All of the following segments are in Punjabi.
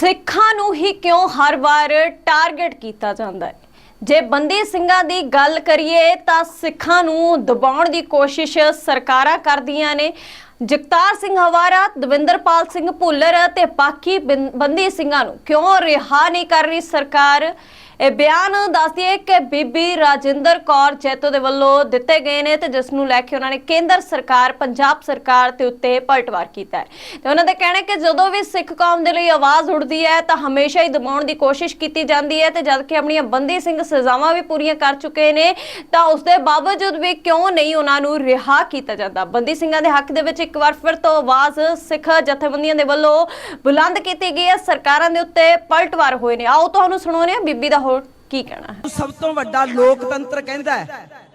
ਸਿੱਖਾਂ ਨੂੰ ਹੀ ਕਿਉਂ ਹਰ ਵਾਰ ਟਾਰਗੇਟ ਕੀਤਾ ਜਾਂਦਾ ਹੈ? ਜੇ ਬੰਦੀ ਸਿੰਘਾਂ ਦੀ ਗੱਲ ਕਰੀਏ ਤਾਂ ਸਿੱਖਾਂ ਨੂੰ ਦਬਾਉਣ ਦੀ ਕੋਸ਼ਿਸ਼ ਸਰਕਾਰਾਂ ਕਰਦੀਆਂ ਨੇ। ਜਗਤਾਰ ਸਿੰਘ ਹਵਾਰਾ, ਦਵਿੰਦਰਪਾਲ ਸਿੰਘ ਭੁੱਲਰ ਤੇ ਬਾਕੀ ਬੰ- ਬੰਦੀ ਸਿੰਘਾਂ ਨੂੰ ਕਿਉਂ ਰਿਹਾ ਨਹੀਂ ਕਰ ਰਹੀ ਸਰਕਾਰ? ਇਹ ਬਿਆਨ ਦੱਸਦੀ ਹੈ ਕਿ ਬੀਬੀ ਰਾਜਿੰਦਰ ਕੌਰ ਜੈਤੋ ਦੇ ਵੱਲੋਂ ਦਿੱਤੇ ਗਏ ਨੇ ਤੇ ਜਿਸ ਨੂੰ ਲੈ ਕੇ ਉਹਨਾਂ ਨੇ ਕੇਂਦਰ ਸਰਕਾਰ, ਪੰਜਾਬ ਸਰਕਾਰ ਤੇ ਉੱਤੇ ਪਲਟਵਾਰ ਕੀਤਾ ਹੈ। ਤੇ ਉਹਨਾਂ ਦਾ ਕਹਿਣਾ ਹੈ ਕਿ ਜਦੋਂ ਵੀ ਸਿੱਖ ਕੌਮ ਦੇ ਲਈ ਆਵਾਜ਼ ਉੱਠਦੀ ਹੈ ਤਾਂ ਹਮੇਸ਼ਾ ਹੀ ਦਬਾਉਣ ਦੀ ਕੋਸ਼ਿਸ਼ ਕੀਤੀ ਜਾਂਦੀ ਹੈ ਤੇ ਜਦ ਕਿ ਆਪਣੀਆਂ ਬੰਦੀ ਸਿੰਘ ਸਜ਼ਾਵਾਂ ਵੀ ਪੂਰੀਆਂ ਕਰ ਚੁੱਕੇ ਨੇ, ਤਾਂ ਉਸ ਦੇ ਬਾਵਜੂਦ ਵੀ ਕਿਉਂ ਨਹੀਂ ਉਹਨਾਂ ਨੂੰ ਰਿਹਾ ਕੀਤਾ ਜਾਂਦਾ। ਬੰਦੀ ਸਿੰਘਾਂ ਦੇ ਹੱਕ ਦੇ ਵਿੱਚ ਇੱਕ ਵਾਰ ਫਿਰ ਤੋਂ ਆਵਾਜ਼ ਸਿੱਖ ਜਥੇਬੰਦੀਆਂ ਦੇ ਵੱਲੋਂ ਬੁਲੰਦ ਕੀਤੀ ਗਈ ਹੈ। ਸਰਕਾਰਾਂ ਦੇ ਉੱਤੇ ਪਲਟਵਾਰ ਹੋਏ ਨੇ। ਆਓ ਤੁਹਾਨੂੰ ਸੁਣਾਉਂਦੇ ਹਾਂ ਬੀਬੀ ਦਾ ਹੋਰ ਕੀ ਕਹਿਣਾ ਹੈ? ਸਭ ਤੋਂ ਵੱਡਾ ਲੋਕਤੰਤਰ ਕਹਿੰਦਾ ਹੈ।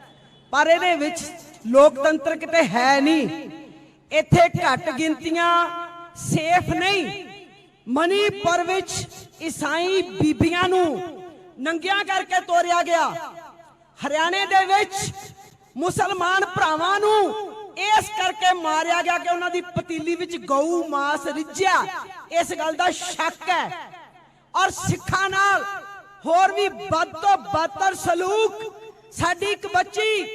ਪਰ ਇਹਦੇ ਵਿੱਚ ਲੋਕਤੰਤਰ ਕਿਤੇ ਹੈ ਨਹੀਂ। ਇੱਥੇ ਘੱਟ ਗਿਣਤੀਆਂ ਸੇਫ ਨਹੀਂ। ਮਨੀਪੁਰ ਵਿੱਚ ਈਸਾਈ ਬੀਬੀਆਂ ਨੂੰ ਨੰਗਿਆਂ ਕਰਕੇ ਤੋਰਿਆ ਗਿਆ। ਹਰਿਆਣੇ ਦੇ ਵਿੱਚ ਮੁਸਲਮਾਨ ਭਰਾਵਾਂ ਨੂੰ ਇਸ ਕਰਕੇ ਮਾਰਿਆ ਗਿਆ ਕਿ ਉਹਨਾਂ ਦੀ ਪਤੀਲੀ ਵਿੱਚ ਗਊ, ਮਾਸ ਰਿੱਝਿਆ। ਇਸ ਗੱਲ ਦਾ ਸ਼ੱਕ ਹੈ। ਔਰ ਸਿੱਖਾਂ ਨਾਲ ਹੋਰ ਵੀ ਵੱਧ ਤੋਂ ਬਦਤਰ ਸਲੂਕ। ਸਾਡੀ ਇੱਕ ਬੱਚੀ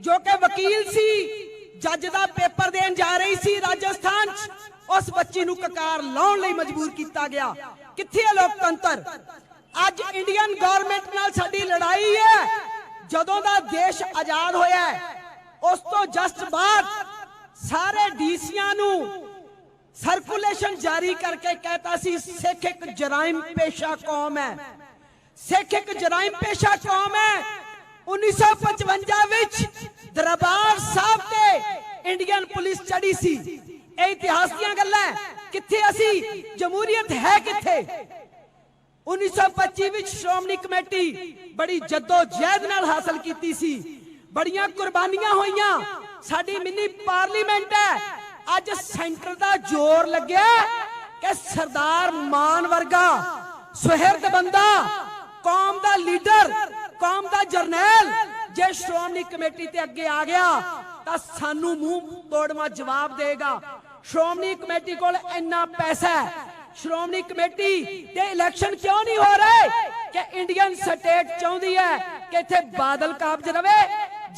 ਜੋ ਕਿ ਵਕੀਲ ਸੀ, ਜੱਜ ਦਾ ਪੇਪਰ ਦੇਣ ਜਾ ਰਹੀ ਸੀ ਰਾਜਸਥਾਨ 'ਚ, ਉਸ ਬੱਚੀ ਨੂੰ ਕਕਾਰ ਲਾਉਣ ਲਈ ਮਜਬੂਰ ਕੀਤਾ ਗਿਆ। ਕਿੱਥੇ ਹੈ ਲੋਕਤੰਤਰ? ਅੱਜ ਇੰਡੀਅਨ ਗਵਰਨਮੈਂਟ ਨਾਲ ਸਾਡੀ ਲੜਾਈ ਹੈ। ਜਦੋਂ ਦਾ ਦੇਸ਼ ਆਜ਼ਾਦ ਹੋਇਆ ਉਸ ਤੋਂ ਜਸਟ ਬਾਅਦ ਸਾਰੇ ਡੀਸੀਆਂ ਨੂੰ ਸਰਕੂਲੇਸ਼ਨ ਜਾਰੀ ਕਰਕੇ ਕਹਿਤਾ ਸੀ, ਸਿੱਖ ਇੱਕ ਜਰਾਇਮ ਪੇਸ਼ਾ ਕੌਮ ਹੈ। ਸਿੱਖ ਇੱਕ ਜਰਾਇਮ ਪੇਸ਼ਾ ਕੌਮ ਹੈ। 1955 ਵਿੱਚ ਦਰਬਾਰ ਸਾਹਿਬ ਤੇ ਇੰਡੀਅਨ ਪੁਲਿਸ ਚੜੀ ਸੀ। ਇਹ ਇਤਿਹਾਸ ਦੀਆਂ ਗੱਲਾਂ ਕਿੱਥੇ ਅਸੀਂ? ਜਮਹੂਰੀਅਤ ਹੈ ਕਿੱਥੇ? 1925 ਵਿੱਚ ਸ਼੍ਰੋਮਣੀ ਕਮੇਟੀ ਬੜੀ ਜੱਦੋ ਜਹਿਦ ਨਾਲ ਹਾਸਲ ਕੀਤੀ ਸੀ। ਬੜੀਆਂ ਕੁਰਬਾਨੀਆਂ ਹੋਈਆਂ। ਸਾਡੀ ਮਿੰਨੀ ਪਾਰਲੀਮੈਂਟ ਹੈ। ਅੱਜ ਸੈਂਟਰ ਦਾ ਜ਼ੋਰ ਲੱਗਿਆ ਕਿ ਸਰਦਾਰ ਮਾਨ ਵਰਗਾ ਸੁਹਿਰਦ ਬੰਦਾ ਕੌਮ ਦਾ ਲੀਡਰ, ਕੌਮ ਦਾ ਜਰਨੈਲ, ਜੇ ਸ਼੍ਰੋਮਣੀ ਕਮੇਟੀ ਤੇ ਅੱਗੇ ਆ ਗਿਆ, ਤਾਂ ਸਾਨੂੰ ਮੂੰਹ ਤੋੜਵਾ ਜਵਾਬ ਦੇਗਾ। ਸ਼੍ਰੋਮਣੀ ਕਮੇਟੀ ਕੋਲ ਇੰਨਾ ਪੈਸਾ ਹੈ। ਸ਼੍ਰੋਮਣੀ ਕਮੇਟੀ ਤੇ ਇਲੈਕਸ਼ਨ ਕਿਉਂ ਨਹੀਂ ਹੋ ਰਹੇ? ਕਿ ਇੰਡੀਅਨ ਸਟੇਟ ਚਾਹੁੰਦੀ ਹੈ ਕਿ ਇੱਥੇ ਬਾਦਲ ਕਾਬਜ ਰਵੇ।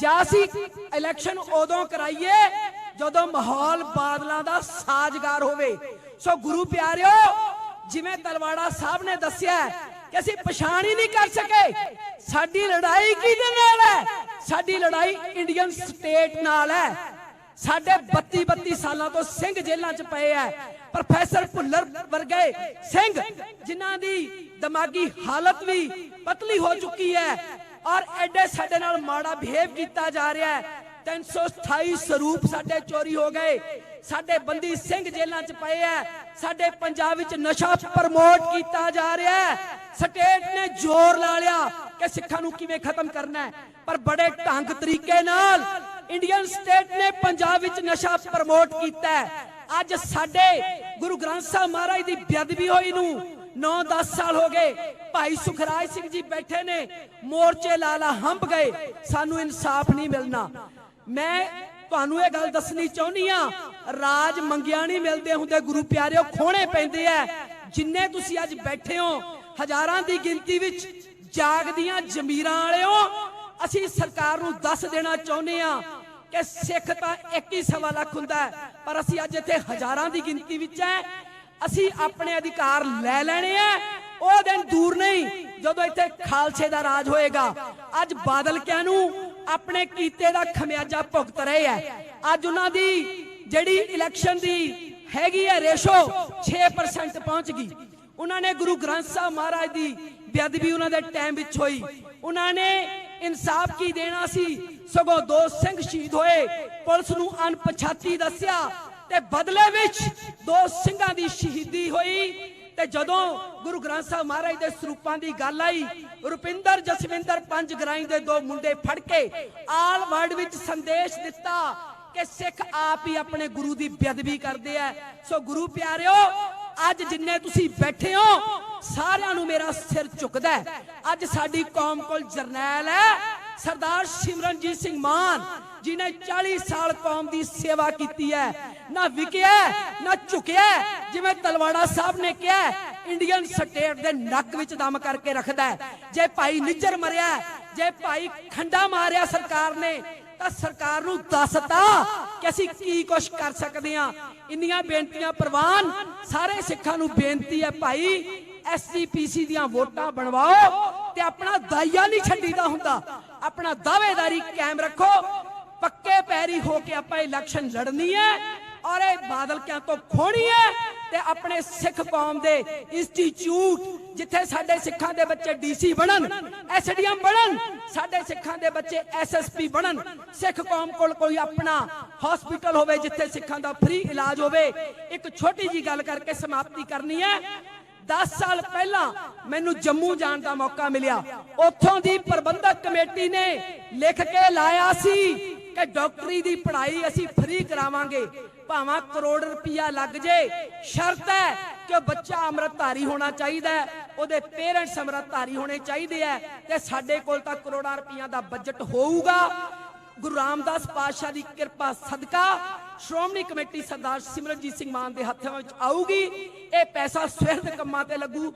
ਜਾਂ ਅਸੀਂ ਇਲੈਕਸ਼ਨ ਉਦੋਂ ਕਰਾਈਏ, ਜਦੋਂ ਮਾਹੌਲ ਬਾਦਲਾਂ ਦਾ ਸਾਜ਼ਗਾਰ ਹੋਵੇ। ਸੋ ਗੁਰੂ ਪਿਆਰਿਓ, ਜਿਵੇਂ ਤਲਵਾੜਾ ਸਾਹਿਬ ਨੇ ਦੱਸਿਆ ਕਿ ਅਸੀਂ ਪਛਾਣ ਹੀ ਨਹੀਂ ਕਰ ਸਕੇ। ਸਾਡੀ ਲੜਾਈ ਕਿਹਦੇ ਨਾਲ ਹੈ? ਸਾਡੀ ਲੜਾਈ ਇੰਡੀਅਨ ਸਟੇਟ ਨਾਲ ਹੈ। ਸਾਡੇ 32 32 ਸਾਲਾਂ ਤੋਂ ਸਿੰਘ ਜੇਲ੍ਹਾਂ 'ਚ ਪਏ ਐ ਪ੍ਰੋਫੈਸਰ ਭੁੱਲਰ ਵਰਗੇ ਸਿੰਘ, ਜਿਨ੍ਹਾਂ ਦੀ ਦਿਮਾਗੀ ਹਾਲਤ ਵੀ ਪਤਲੀ ਹੋ ਚੁੱਕੀ ਹੈ ਔਰ ਐਡੇ ਸਾਡੇ ਨਾਲ ਮਾੜਾ ਬਿਹੇਵ ਕੀਤਾ ਜਾ ਰਿਹਾ ਹੈ। 328 ਸਰੂਪ ਸਾਡੇ ਚੋਰੀ ਹੋ ਗਏ। ਸਾਡੇ ਬੰਦੀ ਸਿੰਘ ਜੇਲ੍ਹਾਂ 'ਚ ਪਏ ਐ ਸਾਡੇ ਪੰਜਾਬ ਵਿੱਚ ਨਸ਼ਾ ਪ੍ਰਮੋਟ ਕੀਤਾ ਜਾ ਰਿਹਾ ਹੈ। ਸਟੇਟ ਨੇ ਜ਼ੋਰ ਲਾ ਲਿਆ ਕਿ ਸਿੱਖਾਂ ਨੂੰ ਕਿਵੇਂ ਖਤਮ ਕਰਨਾ ਹੈ। ਪਰ ਬੜੇ ਢੰਗ ਤਰੀਕੇ ਨਾਲ ਇੰਡੀਅਨ ਸਟੇਟ ਨੇ ਪੰਜਾਬ ਵਿੱਚ ਨਸ਼ਾ ਪ੍ਰਮੋਟ ਕੀਤਾ ਹੈ। ਅੱਜ ਸਾਡੇ ਗੁਰੂ ਗ੍ਰੰਥ ਸਾਹਿਬ ਮਹਾਰਾਜ ਦੀ ਬੇਅਦਬੀ ਹੋਈ ਨੂੰ 9-10 ਸਾਲ ਹੋ ਗਏ। ਭਾਈ ਸੁਖਰਾਜ ਸਿੰਘ ਜੀ ਬੈਠੇ ਨੇ, ਮੋਰਚੇ ਲਾਲਾ ਹੰਬ ਗਏ। ਸਾਨੂੰ ਇਨਸਾਫ ਨਹੀਂ ਮਿਲਣਾ। ਮੈਂ ਤੁਹਾਨੂੰ ਇਹ ਗੱਲ ਦੱਸਣੀ ਚਾਹੁੰਦੀ ਆ ਰਾਜ ਮੰਗਿਆ ਨਹੀਂ ਮਿਲਦੇ ਹੁੰਦੇ, ਗੁਰੂ ਪਿਆਰਿਓ ਖੋਣੇ ਪੈਂਦੇ ਆ। ਜਿੰਨੇ ਤੁਸੀਂ ਅੱਜ ਬੈਠੇ ਹੋ ਹਜ਼ਾਰਾਂ ਦੀ ਗਿਣਤੀ ਵਿੱਚ ਜਾਗਦੀਆਂ ਜ਼ਮੀਰਾਂ ਵਾਲਿਓ, ਅਸੀਂ ਸਰਕਾਰ ਨੂੰ ਦੱਸ ਦੇਣਾ ਚਾਹੁੰਦੇ ਆ ਕਿ ਸਿੱਖ ਤਾਂ ਇੱਕ ਹੀ ਸਵਾ ਲੱਖ ਹੁੰਦਾ ਪਰ ਅਸੀਂ ਅੱਜ ਇੱਥੇ ਹਜ਼ਾਰਾਂ ਦੀ ਗਿਣਤੀ ਵਿੱਚ ਹੈ। ਅਸੀਂ ਆਪਣੇ ਅਧਿਕਾਰ ਲੈ ਲੈਣੇ ਆ ਉਹ ਦਿਨ ਦੂਰ ਨਹੀਂ, ਜਦੋਂ ਇੱਥੇ ਖਾਲਸੇ ਦਾ ਰਾਜ ਹੋਏਗਾ। ਅੱਜ ਬਾਦਲ ਕਿਆਂ ਨੂੰ ਆਪਣੇ ਕੀਤੇ ਦਾ ਖਮਿਆਜਾ ਭੁਗਤ ਰਹੇ ਆ ਅੱਜ ਉਹਨਾਂ ਦੀ ਜਿਹੜੀ ਇਲੈਕਸ਼ਨ ਦੀ ਹੈਗੀ ਹੈ ਰੇਸ਼ੋ 6% ਪਹੁੰਚ ਗਈ। ਉਹਨਾਂ ਨੇ ਗੁਰੂ ਗ੍ਰੰਥ ਸਾਹਿਬ ਮਹਾਰਾਜ ਦੀ ਬੇਅਦਬੀ ਉਹਨਾਂ ਦੇ ਟਾਈਮ ਵਿੱਚ ਹੋਈ। ਉਹਨਾਂ ਨੇ ਇਨਸਾਫ ਕੀ ਦੇਣਾ ਸੀ? ਸਗੋਂ ਦੋ ਸਿੰਘ ਸ਼ਹੀਦ ਹੋਏ। ਪੁਲਿਸ ਨੂੰ ਅਣਪਛਾਤੀ ਦੱਸਿਆ ਤੇ ਬਦਲੇ ਵਿੱਚ ਦੋ ਸਿੰਘਾਂ ਦੀ ਸ਼ਹੀਦੀ ਹੋਈ। ਤੇ ਜਦੋਂ ਗੁਰੂ ਗ੍ਰੰਥ ਸਾਹਿਬ ਮਹਾਰਾਜ ਦੇ ਸਰੂਪਾਂ ਦੀ ਗੱਲ ਆਈ, ਰੁਪਿੰਦਰ, ਜਸਵਿੰਦਰ ਪੰਜ ਗਰਾਈ ਦੇ ਦੋ ਮੁੰਡੇ ਫੜ ਕੇ ਆਲ ਵਰਲਡ ਵਿੱਚ ਸੰਦੇਸ਼ ਦਿੱਤਾ ਕਿ ਸਿੱਖ ਆਪ ਹੀ ਆਪਣੇ ਗੁਰੂ ਦੀ ਬੇਅਦਬੀ ਕਰਦੇ ਆ। ਸੋ ਗੁਰੂ ਪਿਆਰਿਓ ਅੱਜ ਜਿੰਨੇ ਤੁਸੀਂ ਬੈਠੇ ਹੋ, ਸਾਰਿਆਂ ਨੂੰ ਮੇਰਾ ਸਿਰ ਝੁਕਦਾ ਹੈ। ਅੱਜ ਸਾਡੀ ਕੌਮ ਕੋਲ ਜਰਨੈਲ ਹੈ, ਸਰਦਾਰ ਸਿਮਰਨਜੀਤ ਸਿੰਘ ਮਾਨ ਜਿਨੇ 40 ਸਾਲ ਕੌਮ ਦੀ ਸੇਵਾ ਕੀਤੀ ਹੈ। ਨਾ ਵਿਕਿਆ ਨਾ ਝੁਕਿਆ ਜਿਵੇਂ ਤਲਵਾੜਾ ਸਾਹਿਬ ਨੇ ਕਿਹਾ ਇੰਡੀਅਨ ਸਟੇਟ ਦੇ ਨੱਕ ਵਿੱਚ ਦਮ ਕਰਕੇ ਰੱਖਦਾ ਜੇ ਭਾਈ ਨਿੱਜਰ ਮਰਿਆ, ਜੇ ਭਾਈ ਖੰਡਾ ਮਾਰਿਆ ਸਰਕਾਰ ਨੇ, ਤਾਂ ਸਰਕਾਰ ਨੂੰ ਦੱਸਤਾ ਕਿ ਅਸੀਂ ਕੀ ਕੁਛ ਕਰ ਸਕਦੇ ਹਾਂ? ਇੰਨੀਆਂ ਬੇਨਤੀਆਂ ਪ੍ਰਵਾਨ, ਸਾਰੇ ਸਿੱਖਾਂ ਨੂੰ ਬੇਨਤੀ ਹੈ ਭਾਈ ਐਸਜੀਪੀਸੀ ਦੀਆਂ ਵੋਟਾਂ ਬਣਵਾਓ ਤੇ ਆਪਣਾ ਦਾਈਆ ਨਹੀਂ ਛੱਡੀਦਾ ਹੁੰਦਾ। ਆਪਣਾ ਦਾਅਵੇਦਾਰੀ ਕਾਇਮ ਰੱਖੋ। ਪੱਕੇ ਪੈਰੀ ਹੋ ਕੇ ਆਪਾਂ ਇਲੈਕਸ਼ਨ ਲੜਨੀ ਹੈ ਔਰ ਇਹ ਬਾਦਲ ਕਿਆਂ ਤੋਂ ਖੋਣੀ ਹੈ। ਤੇ ਆਪਣੇ ਸਿੱਖ ਕੌਮ ਦੇ ਇੰਸਟੀਚਿਊਟ ਜਿੱਥੇ ਸਾਡੇ ਸਿੱਖਾਂ ਦੇ ਬੱਚੇ ਡੀਸੀ ਬਣਨ ਐਸਡੀਐਮ ਬਣਨ, ਸਾਡੇ ਸਿੱਖਾਂ ਦੇ ਬੱਚੇ ਐਸਐਸਪੀ ਬਣਨ, ਸਿੱਖ ਕੌਮ ਕੋਲ ਕੋਈ ਆਪਣਾ ਹਸਪੀਟਲ ਹੋਵੇ ਜਿੱਥੇ ਸਿੱਖਾਂ ਦਾ ਫ੍ਰੀ ਇਲਾਜ ਹੋਵੇ, ਇੱਕ ਛੋਟੀ ਜੀ ਗੱਲ ਕਰਕੇ ਸਮਾਪਤੀ ਕਰਨੀ ਹੈ। 10 ਸਾਲ ਪਹਿਲਾਂ ਮੈਨੂੰ ਜੰਮੂ ਜਾਣ ਦਾ ਮੌਕਾ ਮਿਲਿਆ। ਉੱਥੋਂ ਦੀ ਪ੍ਰਬੰਧਕ ਕਮੇਟੀ ਨੇ ਲਿਖ ਕੇ ਲਾਇਆ ਸੀ ਕਿ ਡਾਕਟਰੀ ਦੀ ਪੜ੍ਹਾਈ ਅਸੀਂ ਫ੍ਰੀ ਕਰਾਵਾਂਗੇ। ਭਾਵਾਂ ਕਰੋੜ ਰੁਪਇਆ ਲੱਗ ਜੇ। ਸ਼ਰਤ ਹੈ ਕਿ ਬੱਚਾ ਅੰਮ੍ਰਿਤਧਾਰੀ ਹੋਣਾ ਚਾਹੀਦਾ ਹੈ। ਉਹਦੇ ਪੇਰੈਂਟਸ ਅੰਮ੍ਰਿਤਧਾਰੀ ਹੋਣੇ ਚਾਹੀਦੇ ਹੈ ਤੇ ਸਾਡੇ ਕੋਲ ਤਾਂ ਕਰੋੜਾਂ ਰੁਪਈਆ ਦਾ ਬਜਟ ਹੋਊਗਾ। ਗੁਰੂ ਰਾਮਦਾਸ ਪਾਤਸ਼ਾਹ ਦੀ ਕਿਰਪਾ ਸਦਕਾ ਸ਼੍ਰੋਮਣੀ ਕਮੇਟੀ ਸਰਦਾਰ ਸਿਮਰਨਜੀਤ ਸਿੰਘ ਮਾਨ ਦੇ ਹੱਥਾਂ ਵਿੱਚ ਆਊਗੀ। ਇਹ ਪੈਸਾ ਸਵਿਰਦ ਕੰਮਾਂ ਤੇ ਲੱਗੂ।